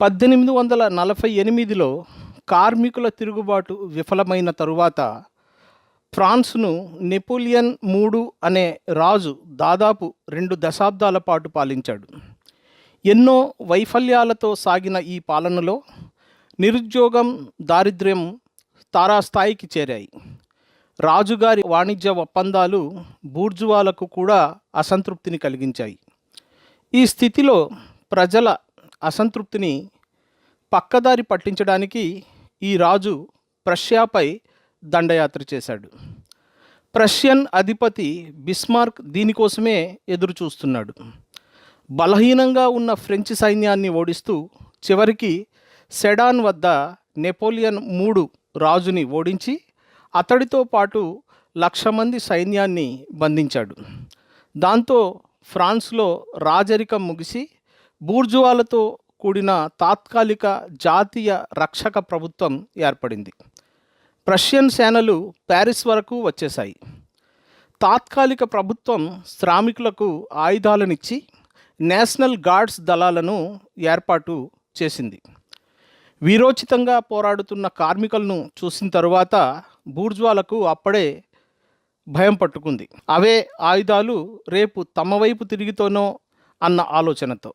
పద్దెనిమిది వందల నలభై ఎనిమిదిలో కార్మికుల తిరుగుబాటు విఫలమైన తరువాత ఫ్రాన్స్ను నెపోలియన్ మూడు అనే రాజు దాదాపు రెండు దశాబ్దాల పాటు పాలించాడు. ఎన్నో వైఫల్యాలతో సాగిన ఈ పాలనలో నిరుద్యోగం దారిద్ర్యం తారాస్థాయికి చేరాయి. రాజుగారి వాణిజ్య ఒప్పందాలు బూర్జువాలకు కూడా అసంతృప్తిని కలిగించాయి. ఈ స్థితిలో ప్రజల అసంతృప్తిని పక్కదారి పట్టించడానికి ఈ రాజు ప్రష్యాపై దండయాత్ర చేశాడు. ప్రష్యన్ అధిపతి బిస్మార్క్ దీనికోసమే ఎదురు చూస్తున్నాడు బలహీనంగా ఉన్న ఫ్రెంచ్ సైన్యాన్ని ఓడిస్తూ చివరికి సెడాన్ వద్ద నెపోలియన్ మూడు రాజుని ఓడించి అతడితో పాటు లక్ష మంది సైన్యాన్ని బంధించాడు. దాంతో ఫ్రాన్స్లో రాజరికం ముగిసి బూర్జువాలతో కూడిన తాత్కాలిక జాతీయ రక్షక ప్రభుత్వం ఏర్పడింది. ప్రష్యన్ సేనలు ప్యారిస్ వరకు వచ్చేశాయి. తాత్కాలిక ప్రభుత్వం శ్రామికులకు ఆయుధాలనిచ్చి నేషనల్ గార్డ్స్ దళాలను ఏర్పాటు చేసింది. వీరోచితంగా పోరాడుతున్న కార్మికులను చూసిన తరువాత బూర్జ్వాలకు అప్పుడే భయం పట్టుకుంది. అవే ఆయుధాలు రేపు తమ వైపు తిరిగితోనో అన్న ఆలోచనతో.